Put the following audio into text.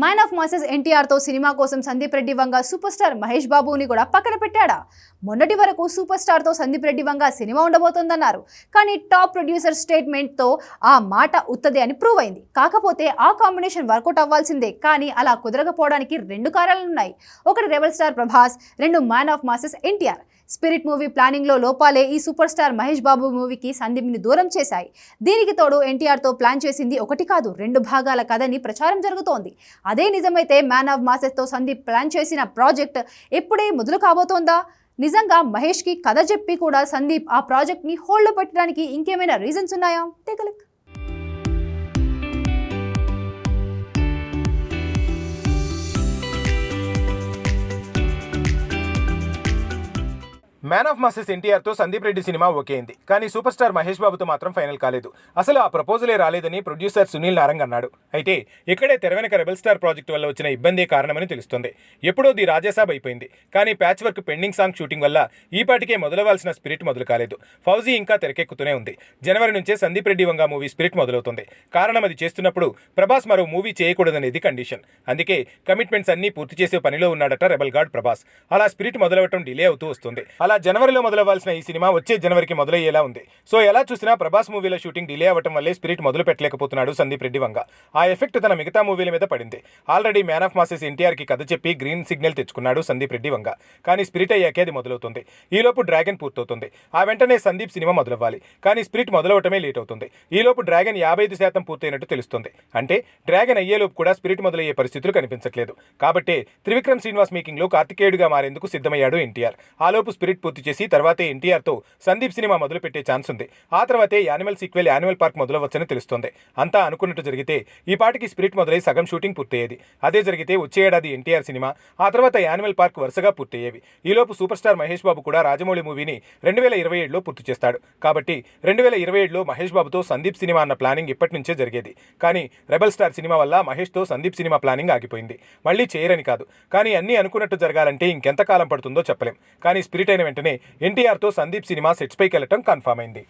Man of masses ఎన్టీఆర్తో cinema కోసం Sandeep Reddy Vanga super star Mahesh బాబుని కూడా పక్కన పెట్టాడా? మొన్నటి వరకు సూపర్ స్టార్తో సందీప్ రెడ్డి వంగ సినిమా ఉండబోతోందన్నారు. కానీ టాప్ ప్రొడ్యూసర్ స్టేట్మెంట్తో ఆ మాట ఉత్తదే అని ప్రూవ్ అయింది. కాకపోతే ఆ కాంబినేషన్ వర్కౌట్ అవ్వాల్సిందే. కానీ అలా కుదరకపోవడానికి రెండు కారణాలున్నాయి ఒకటి రెబల్ స్టార్ ప్రభాస్ రెండు man of masses NTR Spirit movie ప్లానింగ్లో లోపాలే ఈ సూపర్ స్టార్ మహేష్ బాబు మూవీకి సందీప్ని దూరం చేశాయి. దీనికి తోడు ఎన్టీఆర్తో ప్లాన్ చేసింది ఒకటి కాదు రెండు భాగాల కథని ప్రచారం జరుగుతోంది. అదే నిజమైతే మ్యాన్ ఆఫ్ మాసెస్తో సందీప్ ప్లాన్ చేసిన ప్రాజెక్ట్ ఎప్పుడే మొదలు కాబోతోందా? నిజంగా మహేష్కి కథ చెప్పి కూడా సందీప్ ఆ ప్రాజెక్ట్ని హోల్డ్లో పెట్టడానికి ఇంకేమైనా రీజన్స్ ఉన్నాయా? టేకలిక్ మ్యాన్ ఆఫ్ మాసెస్ ఎన్టీఆర్తో సందీప్ రెడ్డి సినిమా ఓకే అయింది కానీ సూపర్ స్టార్ మహేష్ బాబుతో మాత్రం ఫైనల్ కాలేదు. అసలు ఆ ప్రపోజలే రాలేదని ప్రొడ్యూసర్ సునీల్ నారంగ్ అన్నాడు. అయితే ఇక్కడే తెరవెనక రెబల్ స్టార్ ప్రాజెక్ట్ వల్ల వచ్చిన ఇబ్బందే కారణమని తెలుస్తుంది. ఎప్పుడో ది రాజాసాబ్ అయిపోయింది. కానీ patch work pending song shooting వల్ల ఈ పాటికే స్పిరిట్ మొదలు కాలేదు ఫౌజీ ఇంకా తెరకెక్కుతూనే ఉంది. జనవరి నుంచే సందీప్ రెడ్డి వంగ మూవీ స్పిరిట్ మొదలవుతుంది. కారణం అది చేస్తున్నప్పుడు ప్రభాస్ మరో మూవీ చేయకూడదనేది కండిషన్. అందుకే కమిట్మెంట్స్ అన్ని పూర్తి చేసే పనిలో ఉన్నాడట రెబల్ గాడ్ ప్రభాస్. అలా స్పిరిట్ మొదలవటం డిలే అవుతూ వస్తుంది. అలా జనవరిలో మొదలవ్వాల్సిన ఈ సినిమా వచ్చే జనవరికి మొదలయ్యేలా ఉంది. సో ఎలా చూసినా ప్రభాస్ మూవీల షూటింగ్ డిలే అవ్వటం వల్లే స్పిరిట్ మొదలు పెట్టలేకపోతున్నాడు సందీప్ రెడ్డి వంగ. ఆ ఎఫెక్ట్ తన మిగతా మూవీల మీద పడింది. ఆల్రెడీ మ్యాన్ ఆఫ్ మాసెస్ ఎన్టీఆర్కి కథ చెప్పి గ్రీన్ సిగ్నల్ తెచ్చుకున్నాడు సందీప్ రెడ్డి వంగ. కానీ స్పిరిట్ అయ్యాకే అది మొదలవుతుంది. ఈలోపు డ్రాగన్ పూర్తవుతుంది. ఆ వెంటనే సందీప్ సినిమా మొదలవ్వాలి. కానీ స్పిరిట్ మొదలవటమే లేట్ అవుతుంది. ఈలోపు డ్రాగన్ యాభై ఐదు శాతం పూర్తయినట్టు తెలుస్తుంది. అంటే డ్రాగన్ అయ్యేలోపు కూడా స్పిరిట్ మొదలయ్యే పరిస్థితులు కనిపించట్లేదు. కాబట్టి త్రివిక్రమ్ శ్రీనివాస్ మేకింగ్లో కార్తికేయుడిగా మారేందుకు సిద్ధమయ్యాడు ఎన్టీఆర్. ఆలోపు స్పిరిట్ పూర్తి చేసి తర్వాతే ఎన్టీఆర్తో సందీప్ సినిమా మొదలు పెట్టే ఛాన్స్ ఉంది. ఆ తర్వాతే యానిమల్ సీక్వెల్ యానిమల్ పార్క్ మొదలవచ్చని తెలుస్తోంది. అంతా అనుకున్నట్టు జరిగితే ఈ పాటికి స్పిరిట్ మొదలై సగం షూటింగ్ పూర్తయ్యేది. అదే జరిగితే వచ్చే ఏడాది ఎన్టీఆర్ సినిమా ఆ తర్వాత యానిమల్ పార్క్ వరుసగా పూర్తయ్యేవి. ఈలోపు సూపర్ స్టార్ మహేష్ బాబు కూడా రాజమౌళి మూవీని రెండు వేల ఇరవై ఏడులో పూర్తి చేస్తాడు. కాబట్టి రెండు వేల ఇరవై ఏడులో మహేష్ బాబుతో సందీప్ సినిమా అన్న ప్లానింగ్ ఇప్పటి నుంచే జరిగేది. కానీ రెబల్ స్టార్ సినిమా వల్ల మహేష్తో సందీప్ సినిమా ప్లానింగ్ ఆగిపోయింది. మళ్ళీ చేయరని కాదు. కానీ అన్నీ అనుకున్నట్టు జరగాలంటే ఇంకెంత కాలం పడుతుందో చెప్పలేం. కానీ స్పిరిట్ అయిన వెంటనే ఎన్టీఆర్తో సందీప్ సినిమా సెట్స్పైకి వెళ్ళటం కన్ఫామ్ అయింది